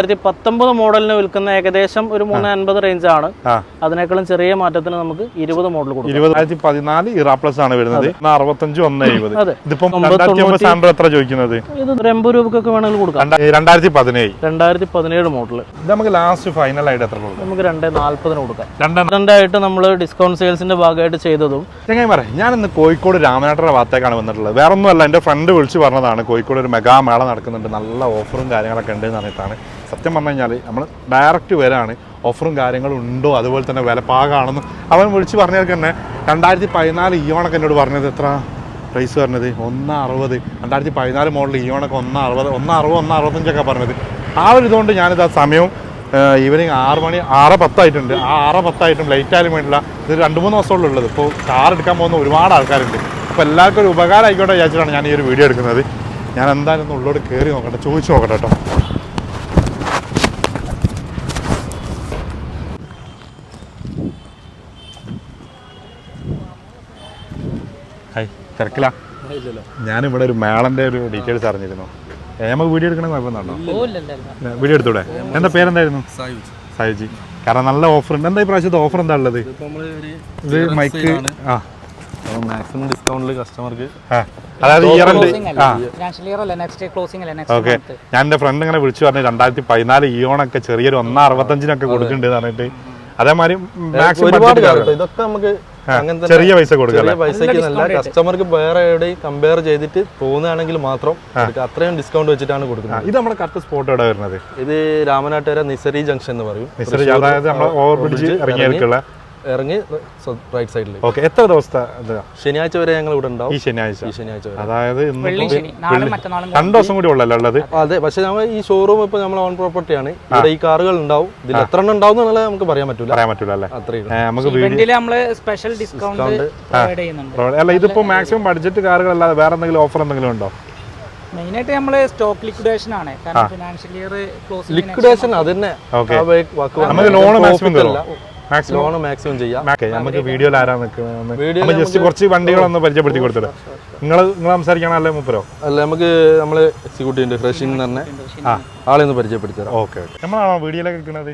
രണ്ടായിരത്തി പത്തൊമ്പത് മോഡലിന് വിൽക്കുന്ന ഏകദേശം ഒരു മൂന്ന് അൻപത് റേഞ്ച് ആണ്. അതിനേക്കാളും ചെറിയ മാറ്റത്തിന് നമുക്ക് ഇരുപത് മോഡൽ കൊടുക്കും. ഇരുപതായിരത്തി പതിനാല് ഇറാ പ്ലസ് ആണ് വരുന്നത്. അറുപത്തഞ്ച് ഒന്ന് എഴുപത്. ഇതിപ്പം എത്ര ചോദിക്കുന്നത്? ഇത് ഒരു എൺപത് രൂപക്കൊക്കെ വേണമെങ്കിൽ കൊടുക്കാം. രണ്ടാ- രണ്ടായിരത്തി പതിനേഴ് രണ്ടായിരത്തി പതിനേഴ് മോഡൽ നമുക്ക് ലാസ്റ്റ് ഫൈനൽ ആയിട്ട് എത്ര നമുക്ക് രണ്ടേ നാല്പതിന് കൊടുക്കാം. രണ്ടായിട്ട് നമ്മൾ ഡിസ്കൗണ്ട് സെയിൽസിന്റെ ഭാഗമായിട്ട് ചെയ്തതും ചെങ്ങായി ഞാൻ ഇന്ന് കോഴിക്കോട് രാമനാട്ടറ ഭാഗത്തേക്കാണ് വന്നിട്ടുള്ളത്. വേറെ ഒന്നുമല്ല എന്റെ ഫ്രണ്ട് വിളിച്ച് പറഞ്ഞതാണ് കോഴിക്കോട് ഒരു മെഗാ മേള നടക്കുന്നുണ്ട് നല്ല ഓഫറും കാര്യങ്ങളൊക്കെ ഉണ്ട് എന്ന് പറഞ്ഞിട്ടാണ്. സത്യം പറഞ്ഞു കഴിഞ്ഞാൽ നമ്മൾ ഡയറക്റ്റ് വരാണ് ഓഫറും കാര്യങ്ങളും ഉണ്ടോ? അതുപോലെ തന്നെ വില പാകാണെന്ന് അവൻ വിളിച്ച് പറഞ്ഞാൽ തന്നെ രണ്ടായിരത്തി പതിനാല് ഇയോണൊക്കെ എന്നോട് പറഞ്ഞത് എത്ര? പ്രൈസ് പറഞ്ഞത്? ഒന്ന് അറുപത് രണ്ടായിരത്തി പതിനാല് മോഡൽ ഇയോണൊക്കെ ഒന്ന് അറുപത് ഒന്ന് അറുപത് ഒന്ന് അറുപത്തഞ്ചൊക്കെ പറഞ്ഞത്. ആ ഒരു ഇതുകൊണ്ട് ഞാനിത് ആ സമയവും ഈവനിങ് ആറ് മണി ആറ് പത്തായിട്ടുണ്ട്. ആ ആറ് പത്തായിട്ടും ലേറ്റ് ആയാലും ഇത് രണ്ട് മൂന്ന് ദിവസമുള്ള ഉള്ളത്. ഇപ്പോൾ കാർ എടുക്കാൻ പോകുന്ന ഒരുപാട് ആൾക്കാരുണ്ട്. അപ്പോൾ എല്ലാവർക്കും ഒരു ഉപകാരം ആയിക്കോട്ടെ വിചാരിച്ചിട്ടാണ് ഞാൻ ഈ ഒരു വീഡിയോ എടുക്കുന്നത്. ഞാൻ എന്തായാലും ഉള്ളോട് കയറി നോക്കട്ടെ ചോദിച്ചു നോക്കട്ടെ കേട്ടോ. തിരക്കില. ഞാനിവിടെ ഒരു മേളന്റെ ഒരു ഡീറ്റെയിൽസ് അറിഞ്ഞിരുന്നു. നമുക്ക് വീഡിയോ എടുക്കണ കുഴപ്പമൊന്നുണ്ടോ വീഡിയോ എടുത്തൂടെ? എന്താ പേരെന്തായിരുന്നു? സായുജി. കാരണം നല്ല ഓഫർ ഉണ്ട്. എന്താ ഈ പ്രാവശ്യത്തെ ഓഫർ എന്താ ഉള്ളത്? ഇത് മൈക്ക് ആ. മാക്സിമം ഡിസ്കൗണ്ടിൽ കസ്റ്റമർക്ക്. അതായത് ഇയർ അല്ല? നെക്സ്റ്റ് ക്ലോസിംഗ് അല്ല? നെക്സ്റ്റ് ഓക്കെ ഞാൻ എന്റെ ഫ്രണ്ട് ഇങ്ങനെ വിളിച്ചു പറഞ്ഞു രണ്ടായിരത്തി പതിനാല് ഇയോണൊക്കെ ചെറിയൊരു ഒന്നാറുപത്തഞ്ചിനൊക്കെ കൊടുക്കുന്നുണ്ട് എന്ന് പറഞ്ഞിട്ട്. അതേമാതിരി മാക്സിമം ഇതൊക്കെ നമുക്ക് അങ്ങനെ ചെറിയ പൈസ കൊടുക്കാം ചെറിയ പൈസക്ക് നല്ല കസ്റ്റമർക്ക് വേറെ എവിടെയും കമ്പയർ ചെയ്തിട്ട് തോന്നുകയാണെങ്കിൽ മാത്രം. അത്രയും ഡിസ്കൗണ്ട് വെച്ചിട്ടാണ് കൊടുക്കുന്നത്. ഇത് നമ്മുടെ കറക്റ്റ് സ്പോട്ട് എവിടെ വരുന്നത്? ഇത് രാമനാട്ടുകര നിസരി ജംഗ്ഷൻ എന്ന് പറയും. അതായത് നമ്മൾ ഓവർ ബ്രിഡ്ജ് ഇറങ്ങി റൈറ്റ് സൈഡിൽ ഓക്കെ എത്ര ദിവസത്തെ ശനിയാഴ്ച വരെ ഞങ്ങൾ ഇവിടെ ഉണ്ടാവും. ഈ ശനിയാഴ്ച. ഈ ശനിയാഴ്ച വരെ. അതായത് ഇന്ന് വെള്ളി ശനി. നാളും മറ്റന്നാളും രണ്ടു ദിവസം കൂടി ഉള്ളല്ലോ ഉള്ളത്? അതെ പക്ഷെ നമ്മൾ ഈ ഷോറൂം ഇപ്പൊ നമ്മൾ ഓൺ പ്രോപ്പർട്ടിയാണ് ഇവിടെ ഈ കാറുകൾ ഉണ്ടാവും. ഇതിൽ എത്ര എണ്ണം ഉണ്ടാവും എന്നുള്ളത് നമുക്ക് പറയാൻ പറ്റില്ല പറയാൻ പറ്റില്ല അല്ലേ? അത്രയും നമുക്ക് ഇവന്റിൽ സ്പെഷ്യൽ ഡിസ്കൗണ്ട് പ്രൊവൈഡ് ചെയ്യുന്നുണ്ട്. അല്ല ഇതിപ്പോ മാക്സിമം ബഡ്ജറ്റ് കാറുകൾ അല്ലാതെ വേറെ എന്തെങ്കിലും ഓഫർ എന്തെങ്കിലും ഉണ്ടോ? മെയിൻ ആയിട്ട് നമ്മൾ സ്റ്റോക്ക് ലിക്വിഡേഷൻ ആണ്. കാരണം ഫിനാൻഷ്യൽ ഇയർ ലിക്വിഡേഷൻ അത് തന്നെ നമുക്ക് ലോൺ മാക്സിമം ലോൺ മാക്സിമം ചെയ്യാം. നമുക്ക് വീഡിയോയിൽ ആരാ നിൽക്കുന്നത് നമ്മൾ ജസ്റ്റ് കുറച്ച് വണ്ടികളൊന്ന് പരിചയപ്പെടുത്തി കൊടുത്തിട്ട് നിങ്ങൾ നിങ്ങൾ സംസാരിക്കണല്ലേ മുപ്പരോ? അല്ല നമുക്ക് നമ്മൾ എക്സിക്യൂട്ടീവിന്റെ ഫ്രഷിംഗ് തന്നെ ആ. ആളെ ഒന്ന് പരിചയപ്പെടുത്തി തരാം. ഓക്കെ ഓക്കെ നമ്മളാണോ വീഡിയോയിലൊക്കെ നിൽക്കുന്നത്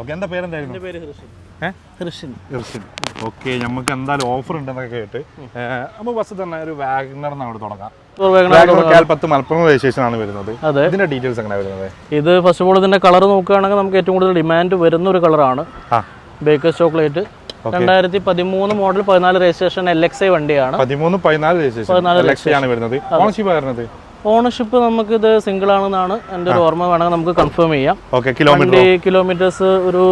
ഓക്കെ എന്താ പേരെന്തായിരുന്നു? പേര് ഹൃഷിൻ. ഏഹ് ഹൃഷിൻ. ഇർഷിൻ ഓക്കെ നമുക്ക് എന്തായാലും ഓഫർ ഉണ്ടെന്നൊക്കെ കേട്ട് നമുക്ക് ബസ് തന്നെ ഒരു വാഗ്നർ അവിടെ തുടങ്ങാം. മലപ്പുറം രജിസ്ട്രേഷൻ ആണ് വരുന്നത്. ഇതിന്റെ ഡീറ്റെയിൽസ് എങ്ങനെ വരുന്നത്? ഇത് ഫസ്റ്റ് ഓഫ് ഓൾ ഇതിന്റെ കളർ നോക്കുകയാണെങ്കിൽ നമുക്ക് ഏറ്റവും കൂടുതൽ ഡിമാൻഡ് വരുന്ന ഒരു കളറാണ് ആ. Baker's chocolate. രണ്ടായിരത്തി പതിമൂന്ന് മോഡൽ പതിനാല് രജിസ്ട്രേഷൻ എൽ എക്സ് ഐ വണ്ടിയാണ്. പതിമൂന്ന് പതിനാല് രജിസ്ട്രേഷൻ വരുന്നത്. ഓണർഷിപ്പ് വരുന്നത് ഓണർഷിപ്പ് നമുക്ക് ഇത് സിംഗിൾ ആണെന്നാണ് എന്റെ ഒരു ഓർമ്മ. വേണമെങ്കിൽ നമുക്ക് കൺഫേം ചെയ്യാം. കിലോമീറ്റർ കിലോമീറ്റേഴ്സ് ഒരു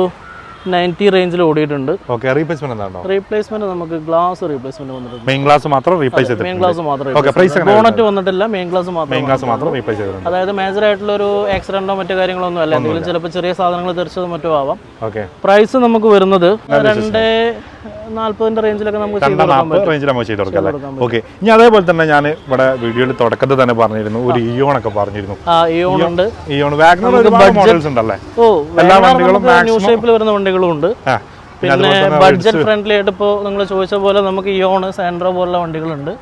നയന്റി റേഞ്ചിൽ ഓടിയിട്ടുണ്ട്. ഓക്കെ റീപ്ലേസ്മെന്റ് റീപ്ലേസ്മെന്റ് നമുക്ക് ഗ്ലാസ് റീപ്ലേസ്മെന്റ് വന്നിട്ടുണ്ട്. മെയിൻ ഗ്ലാസ് മാത്രം റീപ്ലേസ് മെയിൻ ഗ്ലാസ് മാത്രം ഓക്കെ പ്രൈസ് എങ്ങനെ ബോണറ്റ് വന്നിട്ടില്ല മെയിൻ ഗ്ലാസ് മാത്രം മെയിൻ ഗ്ലാസ് മാത്രം റീപ്ലേസ് ചെയ്തിട്ടുണ്ട്. അതായത് മേജർ ആയിട്ടുള്ള ഒരു ആക്സിഡന്റോ മറ്റു കാര്യങ്ങളൊന്നും അല്ല എന്തെങ്കിലും ചിലപ്പോൾ ചെറിയ സാധനങ്ങൾ തെറിച്ചത് മറ്റോ ആവാം. ഓക്കെ പ്രൈസ് നമുക്ക് വരുന്നത് രണ്ട് നാല്പതിന്റെ റേഞ്ചിലൊക്കെ നമുക്ക് ചെയ്ത് രണ്ടാം നാൽപ്പത് റേഞ്ചിൽ നമുക്ക് ചെയ്ത് കൊടുക്കാം അല്ലേ ഓക്കെ ഇനി അതേപോലെ തന്നെ ഞാൻ ഇവിടെ വീഡിയോയിൽ തുടക്കത്തിൽ തന്നെ പറഞ്ഞിരുന്നു ഒരു ഇയോൺ ഒക്കെ പറഞ്ഞിരുന്നു. ഇയോൺ ഉണ്ട്. ഇയോൺ വാഗ്നർ ഒരുപാട് മോഡൽസ് ഉണ്ടല്ലേ? ഓ എല്ലാ വണ്ടികളും ന്യൂ ഷേപ്പിൽ വരുന്ന വണ്ടികളും ഉണ്ട്. പിന്നെ ബഡ്ജറ്റ് ഫ്രണ്ട്ലി ആയിട്ട് ഇപ്പോൾ നിങ്ങൾ ചോദിച്ച പോലെ നമുക്ക് ഇയോൺ സാൻഡ്രോ പോലുള്ള വണ്ടികളുണ്ട്.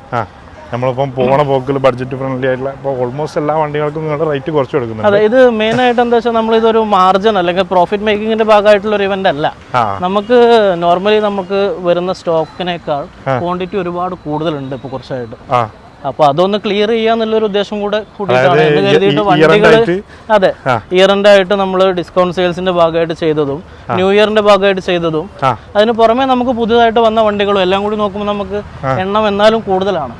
നമ്മളിപ്പം പോണ പോക്കിൽ ബഡ്ജറ്റ് ഫ്രണ്ട്ലി ആയിട്ടുള്ള ഇപ്പോൾ ഓൾമോസ്റ്റ് എല്ലാ വണ്ടികൾക്കും നിങ്ങൾ റേറ്റ് കുറച്ച് കൊടുക്കുന്നത് അതെ ഇത് മെയിൻ ആയിട്ട് എന്താ വെച്ചാൽ നമ്മൾ ഇതൊരു മാർജിൻ അല്ലെങ്കിൽ പ്രോഫിറ്റ് മേക്കിങ്ങിന്റെ ഭാഗമായിട്ടുള്ള ഒരു ഇവന്റ് അല്ല. നമുക്ക് നോർമലി നമുക്ക് വരുന്ന സ്റ്റോക്കിനേക്കാൾ ക്വാണ്ടിറ്റി ഒരുപാട് കൂടുതലുണ്ട് ഇപ്പോൾ കുറച്ചായിട്ട്. അപ്പൊ അതൊന്ന് ക്ലിയർ ചെയ്യാന്നുള്ളൊരു ഉദ്ദേശം കൂടെ എന്ന് കരുതിയിട്ട് വണ്ടികൾ അതെ. ഇയർ എൻഡ് ആയിട്ട് നമ്മൾ ഡിസ്കൗണ്ട് സെയിൽസിന്റെ ഭാഗമായിട്ട് ചെയ്തതും ന്യൂ ഇയറിന്റെ ഭാഗമായിട്ട് ചെയ്തതും അതിന് പുറമെ നമുക്ക് പുതിയതായിട്ട് വന്ന വണ്ടികളും എല്ലാം കൂടി നോക്കുമ്പോൾ നമുക്ക് എണ്ണം എന്നാലും കൂടുതലാണ്.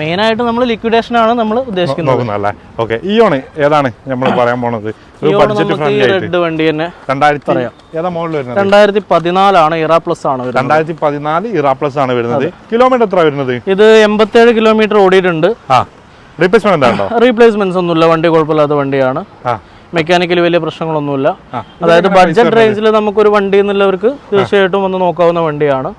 മെയിൻ ആയിട്ട് നമ്മൾ ലിക്വിഡേഷൻ ആണ് നമ്മൾ ഉദ്ദേശിക്കുന്നത്. ഏതാണ് നമ്മൾ പറയാൻ പോണത്? റെഡ് വണ്ടി തന്നെ രണ്ടായിരത്തി പതിനാലാണ് ഇറ പ്ലസ് ആണ് രണ്ടായിരത്തി പതിനാല് ഇറ പ്ലസ് ആണ് വരുന്നത്. കിലോമീറ്റർ എത്ര വരുന്നത്? ഇത് എൺപത്തേഴ് കിലോമീറ്റർ ഓടിയിട്ടുണ്ട്. ആ. റീപ്ലേസ്മെന്റ് റീപ്ലേസ്മെന്റ്സ് ഒന്നുമില്ല. വണ്ടി കുഴപ്പമില്ലാത്ത വണ്ടിയാണ്. മെക്കാനിക്കലി വലിയ പ്രശ്നങ്ങളൊന്നുമില്ല. അതായത് ബഡ്ജറ്റ് റേഞ്ചിൽ നമുക്കൊരു വണ്ടി എന്നുള്ളവർക്ക് തീർച്ചയായിട്ടും വന്ന് നോക്കാവുന്ന വണ്ടിയാണ്.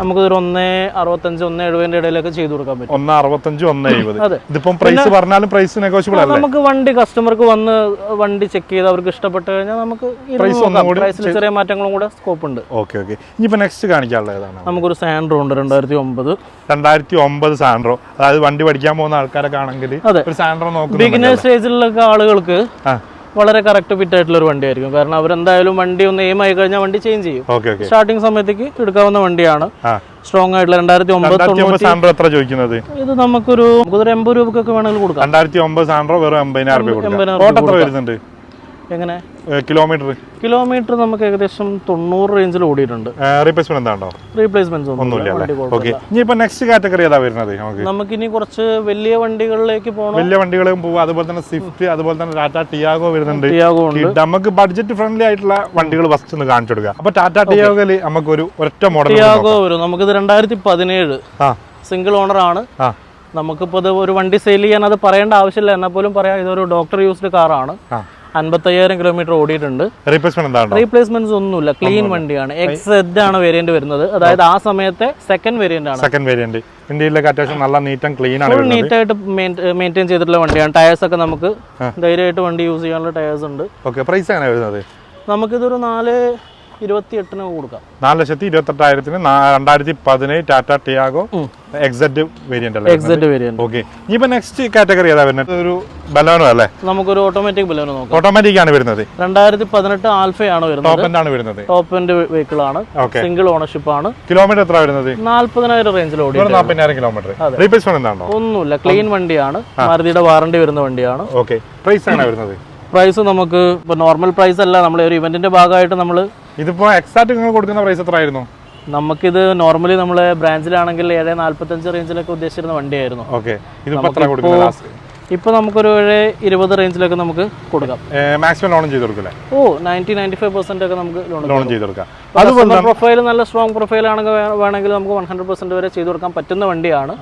നമുക്ക് ഒരു ഒന്നേ അറുപത്തഞ്ച് ഒന്നേ എഴുപതിന്റെ ഇടയിലൊക്കെ ചെയ്തു കൊടുക്കാൻ പറ്റും. ഒന്ന് അറുപത്തഞ്ച് ഒന്ന് എഴുപത്. ഇതിപ്പം പ്രൈസ് പറഞ്ഞാലും പ്രൈസ് നെഗോഷ്യബിൾ അല്ലേ? നമുക്ക് വണ്ടി കസ്റ്റമർക്ക് വന്ന് വണ്ടി ചെക്ക് ചെയ്ത് അവർക്ക് ഇഷ്ടപ്പെട്ട് കഴിഞ്ഞാൽ നമുക്ക് പ്രൈസിൽ ചെറിയ മാറ്റങ്ങളും കൂടെ സ്കോപ്പ് ഉണ്ട്. ഓക്കെ ഓക്കെ ഇനിയിപ്പോ നെക്സ്റ്റ് കാണിക്കാനുള്ളതാണ് നമുക്കൊരു സാൻഡ്രോ ഉണ്ട് രണ്ടായിരത്തി ഒമ്പത് രണ്ടായിരത്തി ഒമ്പത് സാൻഡ്രോ അതായത് വണ്ടി പഠിക്കാൻ പോകുന്ന ആൾക്കാരൊക്കെ ആണെങ്കിൽ ബിഗിനേഴ്സ് ഒരു സാൻഡ്രോ ബിഗിനർ സ്റ്റേജിലുള്ള ആളുകൾക്ക് വളരെ കറക്റ്റ് ഫിറ്റ് ആയിട്ടുള്ള ഒരു വണ്ടിയായിരിക്കും. കാരണം അവരെന്തായാലും വണ്ടി ഒന്ന് എയിം ആയി കഴിഞ്ഞാൽ വണ്ടി ചേഞ്ച് ചെയ്യും. സ്റ്റാർട്ടിംഗ് സമയത്തേക്ക് എടുക്കാവുന്ന വണ്ടിയാണ്. സ്ട്രോങ് ആയിട്ടുള്ള രണ്ടായിരത്തി ഒമ്പത് എത്ര ചോദിക്കുന്നത്? ഇത് നമുക്കൊരു നമുക്കൊരു എൺപത് രൂപക്കൊക്കെ വേണമെങ്കിൽ കൊടുക്കാം. രണ്ടായിരത്തി ഒമ്പത് സാൻഡ്രോ വെറും എൺപതിനായിരം രൂപ എങ്ങനെ? കിലോമീറ്റർ. കിലോമീറ്റർ നമുക്ക് ഏകദേശം തൊണ്ണൂറ് റേഞ്ചിൽ ഓടിയിട്ടുണ്ട്. റീപ്ലേസ്മെന്റ് എന്താണോ? റീപ്ലേസ്മെന്റ് ഒന്നും ഒന്നുമില്ല ഓക്കെ. ഇനിയിപ്പോ നെക്സ്റ്റ് കാറ്റഗറി ഏതാ വരുന്നത് നമുക്ക്? ഇനി കുറച്ച് വലിയ വണ്ടികളിലേക്ക് പോകണം വലിയ വണ്ടികളും പോവാം. അതുപോലെ തന്നെ സ്വിഫ്റ്റ് അതുപോലെ തന്നെ ടാറ്റ ടിയാഗോ വരുന്നുണ്ട്. ടിയാഗോ ഉണ്ട്. നമുക്ക് ബഡ്ജറ്റ് ഫ്രണ്ട്ലി ആയിട്ടുള്ള വണ്ടികൾ ഫസ്റ്റ് ഒന്ന് കാണിച്ചു കൊടുക്കുക. അപ്പൊ ടാറ്റ ടിയാഗോയിൽ നമുക്ക് ഒരു ഒറ്റ മോഡൽ ടിയാഗോ വരും. നമുക്കിത് രണ്ടായിരത്തി പതിനേഴ് സിംഗിൾ ഓണർ ആണ്. നമുക്കിപ്പോൾ ഇത് ഒരു വണ്ടി സെയിൽ ചെയ്യാൻ അത് പറയേണ്ട ആവശ്യമില്ല. എന്നാൽ പോലും പറയാം. ഇതൊരു ഡോക്ടർ യൂസ്ഡ് കാറാണ് അൻപത്തയ്യായിരം കിലോമീറ്റർ ഓടിയിട്ടുണ്ട്. റീപ്ലേസ്മെന്റ് എന്താണോ? റീപ്ലേസ്മെന്റ്സ് ഒന്നുമില്ല ക്ലീൻ വണ്ടിയാണ്. എക്സ് എഡ് ആണ് വേരിയന്റ് വരുന്നത്. അതായത് ആ സമയത്തെ സെക്കൻഡ് വേരിയന്റ് ആണ്. സെക്കൻഡ് വേരിയന്റ് ഇന്ത്യയിലൊക്കെ അത്യാവശ്യം നല്ല നീറ്റ് ക്ലീൻ ആണ് നീറ്റ് ആയിട്ട് മെയിന്റെയിൻ ചെയ്തിട്ടുള്ള വണ്ടിയാണ്. ടയേഴ്സ് ഒക്കെ നമുക്ക് ധൈര്യമായിട്ട് വണ്ടി യൂസ് ചെയ്യാനുള്ള ടയേഴ്സ് ഉണ്ട്. ഓക്കെ പ്രൈസ് എങ്ങനെയാണ് വരുന്നത്? നമുക്കിതൊരു നാല് ഇരുപത്തി എട്ടിന് കൊടുക്കാം. നാല് ലക്ഷത്തി ഇരുപത്തെട്ടായിരത്തിന് രണ്ടായിരത്തി പതിനേഴ് ടാറ്റ ടിയാഗോ എക്സെറ്റ് വേരിയന്റ് അല്ലേ എക്സെറ്റ് വേരിയന്റ് ഓക്കെ ഇനിയിപ്പോ നെക്സ്റ്റ് കാറ്റഗറി ഏതാ വരുന്നത്? ഒരു ബലോനോ അല്ലേ? നമുക്കൊരു ഓട്ടോമാറ്റിക് ബലൂൺ നോക്കാം. ഓട്ടോമാറ്റിക് ആണ് വരുന്നത്. രണ്ടായിരത്തി പതിനെട്ട് ആൽഫയാണ് വരുന്നത്. ടോപ്പ് എൻഡ് ആണ് വരുന്നത്. ടോപ്പ് എൻഡ് വെഹിക്കിൾ ആണ്. സിംഗിൾ ഓണർഷിപ്പ് ആണ്. കിലോമീറ്റർ എത്ര വരുന്നത്? നാല്പതിനായിരം റേഞ്ചിൽ ഓടി ഒരു നാൽപ്പതിനായിരം കിലോമീറ്റർ റീപ്ലേസ്മെന്റ് എന്താണോ? ഒന്നുമില്ല. ക്ലീൻ വണ്ടിയാണ്. മാരുതിയുടെ വാറണ്ടി വരുന്ന വണ്ടിയാണ്. ഓക്കെ പ്രൈസ് ആണ് വരുന്നത്? പ്രൈസ് നമുക്ക് ഇപ്പോൾ നോർമൽ പ്രൈസ് അല്ല. നമ്മൾ ഒരു ഇവന്റിന്റെ ഭാഗമായിട്ട് നമ്മൾ ഇതിപ്പോ എക്സാക്ട് നിങ്ങൾ കൊടുക്കുന്ന പ്രൈസ് എത്ര ആയിരുന്നു നമുക്കിത് നോർമലി നമ്മളെ ബ്രാഞ്ചിലാണെങ്കിൽ ഏഴ് നാല്പത്തഞ്ച് റേഞ്ചിലൊക്കെ ഉദ്ദേശിച്ചിരുന്ന വണ്ടിയായിരുന്നു. ഓക്കെ ഇപ്പോൾ നമുക്കൊരു ഏഴ് ഇരുപത് റേഞ്ചിലൊക്കെ നമുക്ക് കൊടുക്കാം. മാക്സിമം ലോൺ ചെയ്ത് കൊടുക്കില്ലേ? ഓ നയന്റി നയന്റി ഫൈവ് പെർസെന്റ് ഒക്കെ നമുക്ക് ലോൺ ചെയ്ത് കൊടുക്കാം. പ്രൊഫൈൽ നല്ല സ്ട്രോങ് പ്രൊഫൈൽ ആണെങ്കിൽ വേണമെങ്കിൽ നമുക്ക് വൺ ഹൺഡ്രഡ് പെർസെന്റ് വരെ ചെയ്ത് കൊടുക്കാൻ പറ്റുന്ന വണ്ടിയാണ്.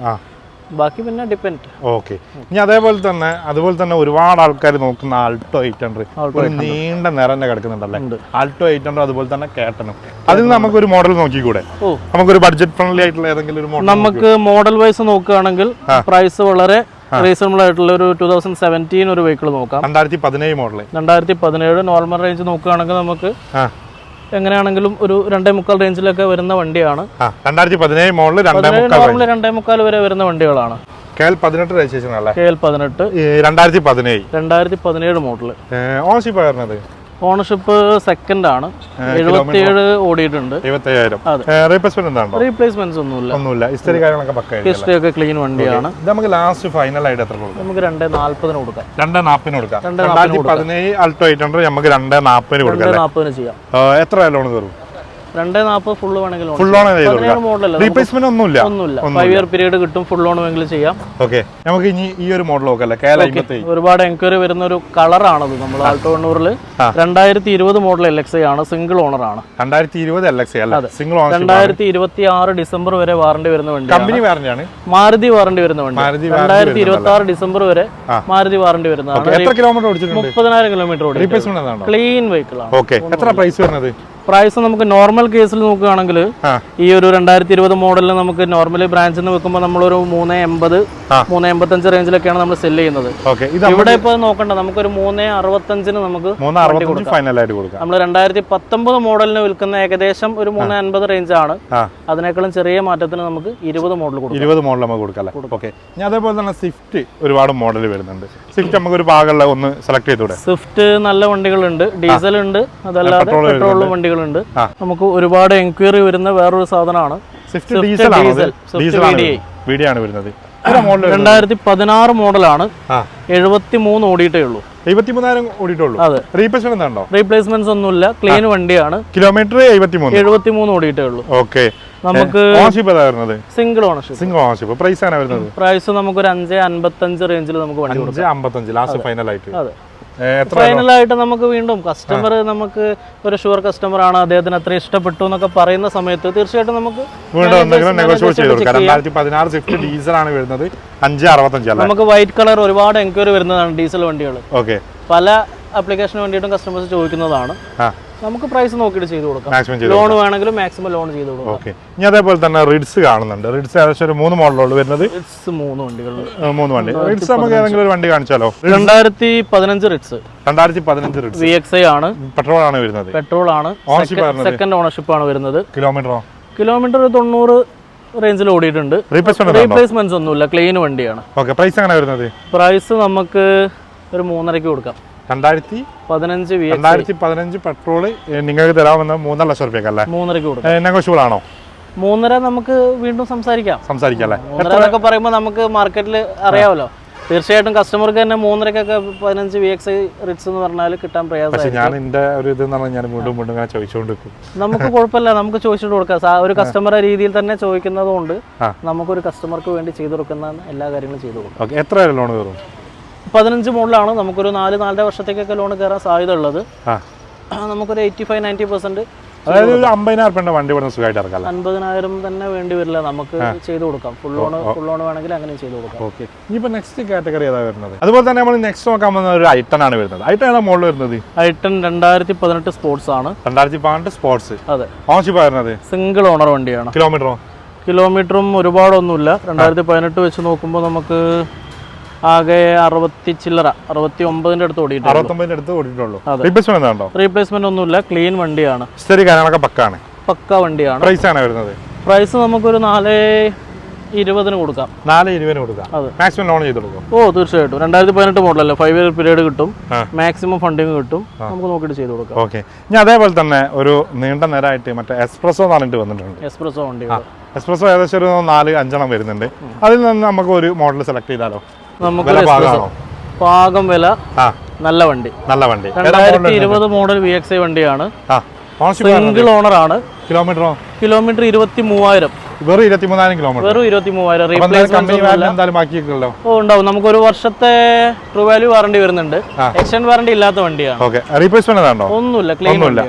ബാക്കി പിന്നെ ഡിപ്പെൻഡ് ഓക്കെ ഇനി അതേപോലെ തന്നെ അതുപോലെ തന്നെ ഒരുപാട് ആൾക്കാർ നോക്കുന്ന ആൾട്ടോ എയ്റ്റ് ഹൺഡ്രഡ് ഒരു നീണ്ട നിറം തന്നെ കിടക്കുന്നുണ്ടല്ലേ? ആൾട്ടോ എയ്റ്റ് ഹൺഡ്രഡ് അതുപോലെ തന്നെ കേട്ടനും അതിൽ നിന്ന് നമുക്ക് ഒരു മോഡൽ നോക്കിക്കൂടെ? നമുക്ക് ഒരു ബഡ്ജറ്റ് ഫ്രണ്ട്ലി ആയിട്ടുള്ള ഏതെങ്കിലും ഒരു മോഡൽ നമുക്ക് മോഡൽ വൈസ് നോക്കുകയാണെങ്കിൽ പ്രൈസ് വളരെ റീസണബിൾ ആയിട്ടുള്ള ഒരു ടൂ തൗസൻഡ് സെവന്റീൻ ഒരു വെഹിക്കിൾ നോക്കാം. രണ്ടായിരത്തി പതിനേഴ് മോഡൽ രണ്ടായിരത്തി പതിനേഴ് നോർമൽ റേഞ്ച് നോക്കുകയാണെങ്കിൽ നമുക്ക് എങ്ങനെയാണെങ്കിലും ഒരു രണ്ടേ മുക്കാൽ റേഞ്ചിലൊക്കെ വരുന്ന വണ്ടിയാണ്. രണ്ടായിരത്തി പതിനേഴ് മോഡൽ രണ്ടേ മുക്കാൽ രണ്ടേ മുക്കാൽ വരെ വരുന്ന വണ്ടികളാണ്. കെ എൽ പതിനെട്ട് രജിസ്ട്രേഷൻ അല്ലേ കെ എൽ പതിനെട്ട്. രണ്ടായിരത്തി പതിനേഴ്. രണ്ടായിരത്തി പതിനേഴ് ഓണർഷിപ്പ് വരുന്നത് ഓണർഷിപ്പ് സെക്കൻഡ് ആണ് എഴുപത്തിയേഴ് ഓടിയിട്ടുണ്ട്. റീപ്ലേസ്മെന്റ് റീപ്ലേസ്മെന്റ്സ് ഒന്നുമില്ല. ഒന്നുമില്ല. ഹിസ്റ്ററി കാര്യങ്ങളൊക്കെ ഹിസ്റ്ററി ഒക്കെ ക്ലീൻ വണ്ടിയാണ്. നമുക്ക് ലാസ്റ്റ് ഫൈനൽ ആയിട്ട് എത്ര നമുക്ക് രണ്ടേ നാല്പതിന് കൊടുക്കാം. രണ്ടേ നാപ്പിന് കൊടുക്കാം. രണ്ട് രണ്ടായിരത്തി പതിനേഴ് അൾട്ടോ എയ്റ്റ് ഹൺഡ്രഡ് നമുക്ക് രണ്ടേ നാപ്പിന് കൊടുക്കാം നാൽപ്പതിന് ചെയ്യാം. എത്ര ലോൺ കയറും? രണ്ടേ നാൽപ്പത് ഫുൾ വേണമെങ്കിൽ ഫുൾ കൊടുക്കാം. മോഡലല്ല റീപ്ലേസ്മെന്റ് ഒന്നുമില്ല. ഒന്നുമില്ല. ഫൈവ് ഇയർ പീരീഡ് കിട്ടും ഫുൾ ലോൺ വേണമെങ്കിലും ചെയ്യാം. ഓക്കെ നമുക്ക് ഇനി ഈ ഒരു മോഡൽ നോക്കല്ലേ? ഒരുപാട് എൻക്വയറി വരുന്ന ഒരു കളറാണത് നമ്മൾ ആൾട്ടോ എണ്ണൂറിൽ രണ്ടായിരത്തി ഇരുപത് മോഡൽ എൽ എക്സ് ആണ്. സിംഗിൾ ഓണർ ആണ്. രണ്ടായിരത്തി ഇരുപത് എൽ എക്സ് സിംഗിൾ ഓണർ രണ്ടായിരത്തി ഇരുപത്തി ആറ് ഡിസംബർ വരെ വാറണ്ടി വരുന്ന വണ്ടി കമ്പനി ആണ്. മാരുതി വാറണ്ടി വരുന്ന വണ്ടി രണ്ടായിരത്തി ഇരുപത്തി ആറ് ഡിസംബർ വരെ മാരുതി വാറണ്ടി വരുന്നതാണ്. എത്ര കിലോമീറ്റർ ഓടിച്ചിട്ടുണ്ട്? മുപ്പതിനായിരം കിലോമീറ്റർ ഓടി ക്ലീൻ വെഹിക്കിൾ ആണ്. എത്ര പ്രൈസ് വരുന്നത്? പ്രൈസ് നമുക്ക് നോർമൽ കേസിൽ നോക്കുകയാണെങ്കിൽ ഈ ഒരു രണ്ടായിരത്തി ഇരുപത് മോഡലിൽ നമുക്ക് നോർമലി ബ്രാഞ്ചിൽ നിന്ന് വെക്കുമ്പോൾ നമ്മളൊരു മൂന്ന് എൺപത്. മൂന്ന് എൺപത്തഞ്ച് റേഞ്ചിലൊക്കെയാണ് നമ്മൾ സെൽ ചെയ്യുന്നത്. ഇവിടെ ഇപ്പോൾ നോക്കണ്ട നമുക്കൊരു മൂന്ന് അറുപത്തഞ്ചിന് നമുക്ക് നമ്മൾ രണ്ടായിരത്തി പത്തൊമ്പത് മോഡലിന് വിൽക്കുന്ന ഏകദേശം ഒരു മൂന്ന് അൻപത് റേഞ്ച് ആണ് അതിനേക്കാളും ചെറിയ മാറ്റത്തിന് നമുക്ക് ഇരുപത് മോഡൽ കൊടുക്കാം. ഇരുപത് മോഡൽ നമുക്ക് കൊടുക്കാം ഇനി അതേപോലെ തന്നെ സ്വിഫ്റ്റ് ഒരുപാട് മോഡൽ വരുന്നുണ്ട്. സ്വിഫ്റ്റ് നമുക്ക് ഒരു ഭാഗമുള്ള ഒന്ന് സെലക്ട് ചെയ്തൂടെ സ്വിഫ്റ്റ് നല്ല വണ്ടികളുണ്ട് ഡീസൽ ഉണ്ട് അതല്ലാതെ പെട്രോൾ വണ്ടികളുണ്ട്. നമുക്ക് ഒരുപാട് എൻക്വയറി വരുന്ന വേറൊരു സാധനമാണ്. സ്വിഫ്റ്റ് ഡീസൽ വരുന്നത്. രണ്ടായിരത്തി പതിനാറ് മോഡലാണ് എഴുപത്തി മൂന്ന് ഓടിയിട്ടേ ഉള്ളൂ. ഓടിയിട്ടുള്ളൂ? അതെ. റീപ്ലേസ്മെന്റ് റീപ്ലേസ്മെന്റ്സ് ഒന്നുമില്ല ക്ലീൻ വണ്ടിയാണ്. കിലോമീറ്റർ എഴുപത്തി മൂന്ന് എഴുപത്തി മൂന്ന് ഓടിയിട്ടേ ഉള്ളൂ. ഓക്കെ നമുക്ക് ഓണർഷിപ്പ് ഏതാ വരുന്നത്? Single ownership single ownership price ആണ് വരുന്നത്? പ്രൈസ് നമുക്ക് ഒരു അഞ്ച് അൻപത്തഞ്ച് റേഞ്ചിൽ നമുക്ക് വണ്ടി കൊടുക്കാം. അമ്പത്തഞ്ച് ലാസ്റ്റ് ഫൈനൽ ആയിട്ട്. അതെ. ഫൈനലായിട്ട് നമുക്ക് വീണ്ടും കസ്റ്റമർ നമുക്ക് ഒരു ഷുവർ കസ്റ്റമർ ആണ്. അദ്ദേഹത്തിന് അത്ര ഇഷ്ടപ്പെട്ടു എന്നൊക്കെ പറയുന്ന സമയത്ത് തീർച്ചയായിട്ടും നമുക്ക് ആണ് വരുന്നത്. അഞ്ച് അറുപത്തഞ്ച് അല്ലേ? നമുക്ക് വൈറ്റ് കളർ ഒരുപാട് എൻക്വയറി വരുന്നതാണ് ഡീസൽ വണ്ടികൾ ഓക്കെ പല ആപ്ലിക്കേഷന് വേണ്ടിയിട്ടും കസ്റ്റമേഴ്സ് ചോദിക്കുന്നതാണ്. നമുക്ക് പ്രൈസ് നോക്കിയിട്ട് ചെയ്തു കൊടുക്കാം. ലോൺ വേണമെങ്കിലും മാക്സിമം ലോൺ ചെയ്തു കൊടുക്കാം. ഓക്കെ ഇനി അതേപോലെ തന്നെ റിഡ്സ് കാണുന്നുണ്ട്. റിഡ്സ് ഏകദേശം ഒരു മൂന്ന് മോഡലുള്ളൂ വരുന്നത്. റിഡ്സ് മൂന്ന് വണ്ടികൾ മൂന്ന് വണ്ടി. റിഡ്സ് നമുക്ക് ഏതെങ്കിലും ഒരു വണ്ടി കാണിച്ചാലോ? രണ്ടായിരത്തി പതിനഞ്ച് റിഡ്സ് രണ്ടായിരത്തി പതിനഞ്ച് റിഡ്സ് വി എക്സ് ഐ ആണ്. പെട്രോൾ ആണ് വരുന്നത്. പെട്രോൾ ആണ്? സെക്കൻഡ് ഓണർഷിപ്പ് ആണ് വരുന്നത്. കിലോമീറ്ററോ കിലോമീറ്റർ തൊണ്ണൂറ് റേഞ്ചിൽ ഓടിയിട്ടുണ്ട്. റീപ്ലേസ്മെന്റ് റീപ്ലേസ്മെന്റ്സ് ഒന്നുമില്ല. ക്ലീൻ വണ്ടിയാണ്. ഓക്കെ പ്രൈസ് എങ്ങനെ വരുന്നത്? പ്രൈസ് നമുക്ക് ഒരു മൂന്നരയ്ക്ക് കൊടുക്കാം. രണ്ടായിരത്തി പതിനഞ്ച് രണ്ടായിരത്തി പതിനഞ്ച് പെട്രോൾ നിങ്ങൾക്ക് തരാമെന്ന മൂന്നര ലക്ഷം റുപ്യക്കല്ലേ മൂന്നരക്ക് കൊടുക്കാം. നെഗോഷ്യബിൾ ആണോ? മൂന്നര നമുക്ക് വീണ്ടും സംസാരിക്കാം. സംസാരിക്കാം അല്ലേ? മൂന്നര എന്നൊക്കെ പറയുമ്പോൾ നമുക്ക് മാർക്കറ്റിൽ അറിയാമല്ലോ തീർച്ചയായിട്ടും കസ്റ്റമർക്ക് തന്നെ മൂന്നരക്കൊക്കെ പതിനഞ്ച് വി എക്സ് റിറ്റ്സ് എന്ന് പറഞ്ഞാൽ കിട്ടാൻ പ്രയാസം ഞാൻ എന്റെ ഒരു ഇത് ഞാൻ വീണ്ടും വീണ്ടും ഇങ്ങനെ ചോദിച്ചുകൊണ്ടിരിക്കും നമുക്ക് കുഴപ്പമില്ല നമുക്ക് ചോദിച്ചിട്ട് കൊടുക്കാം. ഒരു കസ്റ്റമറെ രീതിയിൽ തന്നെ ചോദിക്കുന്നത് കൊണ്ട് ആ. നമുക്കൊരു കസ്റ്റമർക്ക് വേണ്ടി ചെയ്തു കൊടുക്കുന്ന എല്ലാ കാര്യങ്ങളും ചെയ്തു കൊടുക്കാം. എത്ര ലോൺ കയറും പതിനഞ്ച് മുകളിലാണ് നമുക്കൊരു നാല് നാലര വർഷത്തേക്കൊക്കെ ലോൺ കയറാൻ സാധ്യത ഉള്ളത് നമുക്കൊരു എയ്റ്റി ഫൈവ് നയന്റി പെർസെന്റ് അതായത് ഒരു അമ്പതിനായിരം വണ്ടി ഇവിടെ സുഖമായിട്ട് ഇറക്കാം അൻപതിനായിരം തന്നെ വേണ്ടി വരില്ല. നമുക്ക് ചെയ്തു കൊടുക്കാം. ഫുൾ ലോൺ ഫുൾ ലോൺ വേണമെങ്കിൽ അങ്ങനെ ചെയ്തു കൊടുക്കാം. ഓക്കെ. ഇനിയിപ്പോൾ നെക്സ്റ്റ് കാറ്റഗറി ഏതാ വരുന്നത്? അതുപോലെ തന്നെ നമ്മൾ നെക്സ്റ്റ് നോക്കാൻ പോകുന്ന ഒരു ഐട്ടൺ ആണ് വരുന്നത്. ഐട്ടൺ ഏതാ മുകളിൽ വരുന്നത് ഐട്ടൺ രണ്ടായിരത്തി പതിനെട്ട് സ്പോർട്സ് ആണ്. രണ്ടായിരത്തി പതിനെട്ട് സ്പോർട്സ് അതെ ഓൺഷിപ്പ് വരുന്നത്? സിംഗിൾ ഓണർ വണ്ടിയാണ്. കിലോമീറ്ററോ കിലോമീറ്ററും ഒരുപാടൊന്നുമില്ല. രണ്ടായിരത്തി പതിനെട്ട് വെച്ച് നോക്കുമ്പോൾ നമുക്ക് ആകെ അറുപത്തി ചില്ലറ അറുപത്തി ഒമ്പതിന്റെ അടുത്ത് ഓടിയിട്ടുണ്ട് അടുത്ത് ഓടിയിട്ടുള്ളൂ. റീപ്ലേസ്മെന്റ് ഉണ്ടോ? റീപ്ലേസ്മെന്റ് ഒന്നുമില്ല ക്ലീൻ വണ്ടിയാണ്. കാര്യങ്ങളൊക്കെ പക്കാണ്. പക്ക വണ്ടിയാണ്. പ്രൈസ് ആണ് വരുന്നത്? പ്രൈസ് നമുക്കൊരു നാല് ഇരുപതിന് കൊടുക്കാം. നാല് ഇരുപതിന് കൊടുക്കാം. അതെ. മാക്സിമം ലോൺ ചെയ്ത് കൊടുക്കും ഓ തീർച്ചയായിട്ടും. രണ്ടായിരത്തി പതിനെട്ട് അല്ലേ? ഫൈവ് ഇയർ പീരീഡ് കിട്ടും. മാക്സിമം ഫണ്ടിങ് കിട്ടും. നമുക്ക് നോക്കിയിട്ട് ചെയ്ത് കൊടുക്കാം. ഓക്കെ ഞാൻ അതേപോലെ തന്നെ ഒരു നീണ്ട നേരമായിട്ട് മറ്റേ എക്സ്പ്രസോ എന്ന് പറഞ്ഞിട്ട് വന്നിട്ടുണ്ട്. എക്സ്പ്രസോ വണ്ടി എക്സ്പ്രസോ ഏകദേശം ഒരു നാല് അഞ്ചെണ്ണം വരുന്നുണ്ട്. അതിൽ നിന്ന് നമുക്ക് ഒരു മോഡൽ സെലക്ട് ചെയ്താലോ? നമുക്ക് പാകം വില നല്ല വണ്ടി. നല്ല വണ്ടി. രണ്ടായിരത്തി? ഇരുപത് മോഡൽ വി എക്സ് ഐ വണ്ടിയാണ്. സിംഗിൾ ഓണർ ആണ്. കിലോമീറ്ററോ? കിലോമീറ്റർ ഇരുപത്തി മൂവായിരം വെറും ഇരുപത്തി മൂന്നായിരം കിലോമീറ്റർ വെറും ഇരുപത്തി മൂവായിരം അപ്പൊ എന്തായാലും റീപ്ലേസ്മെന്റ് ഓ ഉണ്ടാവും. നമുക്ക് ഒരു വർഷത്തെ ട്രൂ വാല്യൂ വാറണ്ടി വരുന്നുണ്ട്. എക്സ്റ്റൻഡ് വാറണ്ടി ഇല്ലാത്ത വണ്ടിയാണ്. ഓക്കെ. റീപ്ലേസ്മെന്റ് ഒന്നുമില്ല. ക്ലെയിം ഒന്നുമില്ല.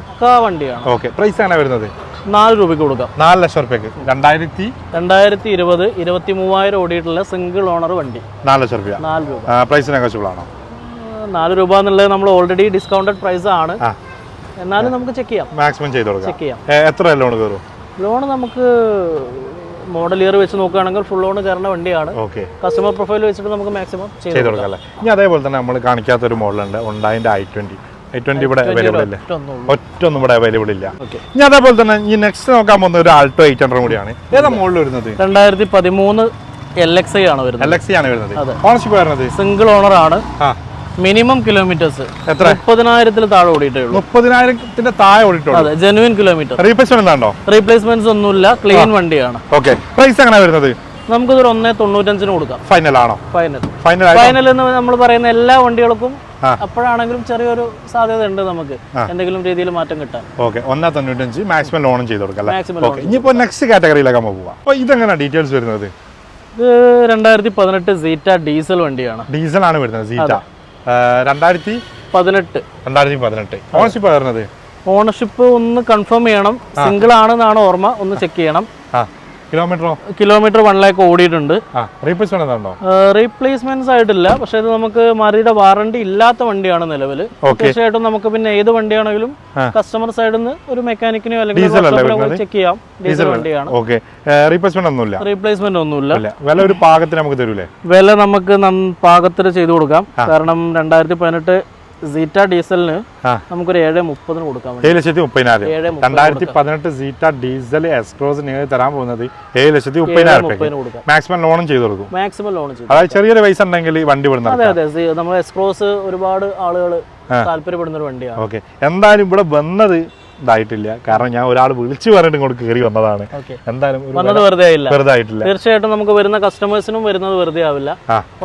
പക്കാ വണ്ടിയാണ്. ഓക്കെ. പ്രൈസ് ആണ് വരുന്നത്? നാല് രൂപയ്ക്ക് കൊടുക്കാം. നാല് ലക്ഷം റുപ്യക്ക്. രണ്ടായിരത്തി? രണ്ടായിരത്തി ഇരുപത് ഇരുപത്തി മൂവായിരം ഓടിയിട്ടുള്ള സിംഗിൾ ഓണർ വണ്ടി. നാല് ലക്ഷം റുപ്യ. നാല് രൂപ. പ്രൈസ് നെഗോഷ്യബിൾ ആണോ? നാല് രൂപ എന്നുള്ളത് നമ്മൾ ഓൾറെഡി ഡിസ്കൗണ്ടഡ് പ്രൈസ് ആണ്. എന്നാലും നമുക്ക് ചെക്ക് ചെയ്യാം. മാക്സിമം ചെയ്ത് കൊടുക്കാം. ചെക്ക് ചെയ്യാം. എത്ര ലോൺ കയറും? ലോൺ നമുക്ക് മോഡൽ ഇയർ വെച്ച് നോക്കുകയാണെങ്കിൽ ഫുൾ ഓൺ കയറുന്ന വണ്ടിയാണ്. ഓക്കെ കസ്റ്റമർ പ്രൊഫൈൽ വെച്ചിട്ട് നമുക്ക് മാക്സിമം ചെയ്ത് കൊടുക്കാം. ഇനി അതേപോലെ തന്നെ നമ്മൾ കാണിക്കാത്ത ഒരു മോഡലുണ്ട് ഉണ്ടായിന്റെ ഐ ട്വന്റി ഐ ട്വന്റി ഇവിടെ അവൈലബിൾ ഇല്ല. ഒറ്റൊന്നുള്ളൂ. ഒറ്റ ഒന്നും ഇവിടെ അവൈലബിൾ ഇല്ല. ഞാൻ അതേപോലെ തന്നെ ഈ നെക്സ്റ്റ് നോക്കാൻ പോകുന്ന ഒരു ആൾട്ടോ എയ്റ്റ് ഹൺഡ്രഡ് കൂടിയാണ്. ഏതാ മോഡൽ വരുന്നത്? രണ്ടായിരത്തി പതിമൂന്ന് എൽ എക്സ് ഐ ആണ് വരുന്നത്. എൽ എക്സ് ആണ് വരുന്നത്. ഓണർഷിപ്പ് വരുന്നത്? സിംഗിൾ ഓണർ ആണ്. മിനിമം കിലോമീറ്റേഴ്സ് എത്ര? മുപ്പതിനായിരത്തിൽ താഴെ ഓടിയിട്ടുള്ളൂ മുപ്പതിനായിരത്തിന്റെ താഴെ ഓടിയിട്ടുള്ളൂ. അതെ ജെനുവിൻ കിലോമീറ്റർ റീപ്ലേസ്മെന്റ് ഉണ്ടോ റീപ്ലേസ്മെന്റ്സ് ഒന്നുമില്ല. ക്ലീൻ വണ്ടിയാണ്. ഓക്കെ പ്രൈസ് എങ്ങനെ വരുന്നത്? നമുക്കിതൊരു ഒന്നേ തൊണ്ണൂറ്റഞ്ചിന് കൊടുക്കാം. ഫൈനൽ ആണോ? ഫൈനൽ ഫൈനൽ ഫൈനൽ എന്ന് നമ്മൾ പറയുന്ന എല്ലാ വണ്ടികൾക്കും. അപ്പോഴാണെങ്കിലും ചെറിയൊരു സാധ്യത ഉണ്ട് നമുക്ക് എന്തെങ്കിലും രീതിയിൽ മാറ്റം കിട്ടാൻ. ഓക്കെ ഒന്നാ തൊണ്ണൂറ്റഞ്ച് മാക്സിമം ലോണും ചെയ്ത് കൊടുക്കാം ഇനിയിപ്പോ നെക്സ്റ്റ് കാറ്റഗറിയിലേക്ക് നമ്മൾ പോവാം. അപ്പോൾ ഇതെങ്ങനെ ഡീറ്റെയിൽസ് വരുന്നത്? ഇത് രണ്ടായിരത്തി പതിനെട്ട് സീറ്റ ഡീസൽ വണ്ടിയാണ്. ഡീസൽ ആണ് വരുന്നത് സീറ്റ രണ്ടായിരത്തി പതിനെട്ട്. രണ്ടായിരത്തി പതിനെട്ട് ഓണർഷിപ്പ് വരുന്നത്? ഓണർഷിപ്പ് ഒന്ന് കൺഫേം ചെയ്യണം. സിംഗിൾ ആണെന്നാണ് ഓർമ്മ. ഒന്ന് ചെക്ക് ചെയ്യണം. കിലോമീറ്ററോ? കിലോമീറ്റർ വൺ ലാക്ക് ഓടിയിട്ടുണ്ട്. റീപ്ലേസ്മെന്റ് റീപ്ലേസ്മെന്റ്സ് ആയിട്ടില്ല. പക്ഷേ ഇത് നമുക്ക് മാറിയുടെ വാറണ്ടി ഇല്ലാത്ത വണ്ടിയാണ് നിലവിൽ. തീർച്ചയായിട്ടും നമുക്ക് പിന്നെ ഏത് വണ്ടിയാണെങ്കിലും. കസ്റ്റമർ സൈഡിൽ നിന്ന് ഒരു മെക്കാനിക്കിനോ അല്ലെങ്കിൽ ചെക്ക് ചെയ്യാം. ഡീസൽ വണ്ടിയാണ്. റീപ്ലേസ്മെന്റ് ഒന്നുമില്ല. റീപ്ലേസ്മെന്റ് ഒന്നുമില്ല. വില ഒരു പാകത്തിന് നമുക്ക് തരൂലേ? വില നമുക്ക് പാകത്തിന് ചെയ്തു കൊടുക്കാം. കാരണം രണ്ടായിരത്തി പതിനെട്ട് സീറ്റ ഡീസലിന്. നമുക്കൊരു ഏഴ് മുപ്പതിന് കൊടുക്കാം ഏഴ് ലക്ഷത്തി മുപ്പതിനായിരം. രണ്ടായിരത്തി പതിനെട്ട് സീറ്റ ഡീസൽ എക്സ്ട്രോസ് നിങ്ങൾ തരാൻ പോകുന്നത് ഏഴ് ലക്ഷത്തി മുപ്പതിനായിരം മാക്സിമം ലോണും ചെയ്ത് കൊടുക്കും. മാക്സിമം ലോൺ ചെയ്തു അതായത് ചെറിയൊരു പൈസ ഉണ്ടെങ്കിൽ വണ്ടി വിടുന്ന അതെ അതെ. സി- നമ്മൾ എക്സ്ക്രോസ് ഒരുപാട് ആളുകൾ താല്പര്യപ്പെടുന്ന ഒരു വണ്ടിയാണ്. ഓക്കെ എന്തായാലും ഇവിടെ വന്നത് ഇതായിട്ടില്ല. കാരണം ഞാൻ ഒരാൾ വിളിച്ചു പറഞ്ഞിട്ട് ഇങ്ങോട്ട് കയറി വന്നതാണ്. എന്തായാലും വന്നത് വെറുതെ ആയില്ല. വെറുതെ ആയിട്ടില്ല. തീർച്ചയായിട്ടും നമുക്ക് വരുന്ന കസ്റ്റമേഴ്സിനും വരുന്നത് വെറുതെ ആവില്ല.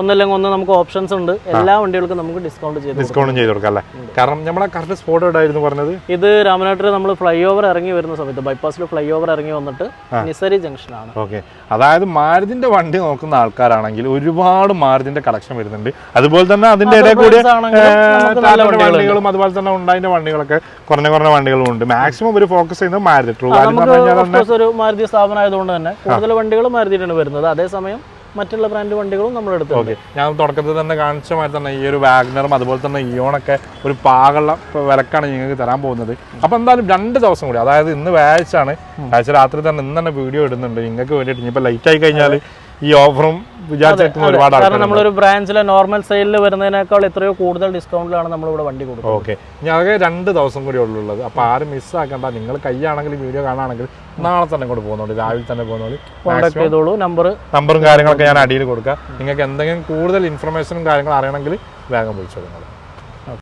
ഒന്നല്ലെങ്കിൽ ഒന്ന് നമുക്ക് ഓപ്ഷൻസ് ഉണ്ട്. എല്ലാ വണ്ടികൾക്കും നമുക്ക് ഡിസ്കൗണ്ട് ചെയ്ത് ഡിസ്കൗണ്ട് ചെയ്ത് കൊടുക്കാം അല്ലേ? കാരണം നമ്മളെ കറക്റ്റ് സ്പോട്ട് എവിടെയായിരുന്നു പറഞ്ഞത്? ഇത് രാമനാട്ടിൽ നമ്മൾ ഫ്ലൈ ഓവർ ഇറങ്ങി വരുന്ന സമയത്ത് ബൈപ്പാസിൽ ഫ്ലൈ ഓവർ ഇറങ്ങി വന്നിട്ട് നിസരി ജംഗ്ഷനാണ് ഓക്കെ. അതായത് മാരുതിന്റെ വണ്ടി നോക്കുന്ന ആൾക്കാരാണെങ്കിൽ ഒരുപാട് മാരുതിന്റെ കളക്ഷൻ വരുന്നുണ്ട്. അതുപോലെ തന്നെ അതിന്റെ ഇടയിൽ കൂടി. വണ്ടികളും അതുപോലെ തന്നെ ഉണ്ടായിന്റെ വണ്ടികളൊക്കെ കുറഞ്ഞ കുറഞ്ഞ വണ്ടികളും ഉണ്ട്. മാക്സിമം ഒരു ഫോക്കസ് ചെയ്യുന്നത് മാരുതി ട്രൂ ഒരു മാരുതി സ്ഥാപനം ആയതുകൊണ്ട് തന്നെ കൂടുതൽ വണ്ടികൾ മാരുതിയിട്ടാണ് വരുന്നത്. അതേസമയം മറ്റുള്ള ബ്രാൻഡ് വണ്ടികളും നമ്മൾ എടുത്തു ഓക്കെ ഞാൻ തുടക്കത്തിൽ തന്നെ കാണിച്ച മാതിരി തന്നെ ഈ ഒരു വാഗ്നറും അതുപോലെ തന്നെ ഇയോണൊക്കെ ഒരു പാകമുള്ള വിലക്കാണ് നിങ്ങൾക്ക് തരാൻ പോകുന്നത്. അപ്പോൾ എന്തായാലും രണ്ട് ദിവസം കൂടി അതായത് ഇന്ന് വ്യാഴ്ചയാണ് വ്യാഴ്ച രാത്രി തന്നെ ഇന്ന് തന്നെ വീഡിയോ ഇടുന്നുണ്ട്. നിങ്ങൾക്ക് വേണ്ടിയിട്ട് ഇനിയിപ്പോൾ ലൈറ്റ് ആയി കഴിഞ്ഞാൽ ഈ ഓഫറും കാരണം നമ്മളൊരു ബ്രാഞ്ചിലെ നോർമൽ സെയിലിൽ വരുന്നതിനേക്കാൾ എത്രയോ കൂടുതൽ ഡിസ്കൗണ്ടിലാണ് നമ്മളിവിടെ വണ്ടി കൊടുക്കുന്നത്. ഓക്കെ. ഇനി രണ്ട് ദിവസം കൂടി ഉള്ളത് അപ്പോൾ ആരും മിസ്സാക്കണ്ട നിങ്ങൾ കൈയാണെങ്കിൽ വീഡിയോ കാണാണെങ്കിൽ നാളെ തന്നെ കൊണ്ട് പോകുന്നുണ്ട് രാവിലെ തന്നെ പോകുന്നുണ്ട് കോൺടാക്ട് ചെയ്തോളൂ. നമ്പർ നമ്പറും കാര്യങ്ങളൊക്കെ ഞാൻ അടിയിൽ കൊടുക്കുക നിങ്ങൾക്ക് എന്തെങ്കിലും കൂടുതൽ ഇൻഫർമേഷനും കാര്യങ്ങളും അറിയണമെങ്കിൽ വേഗം വിളിച്ചോളൂ നിങ്ങൾ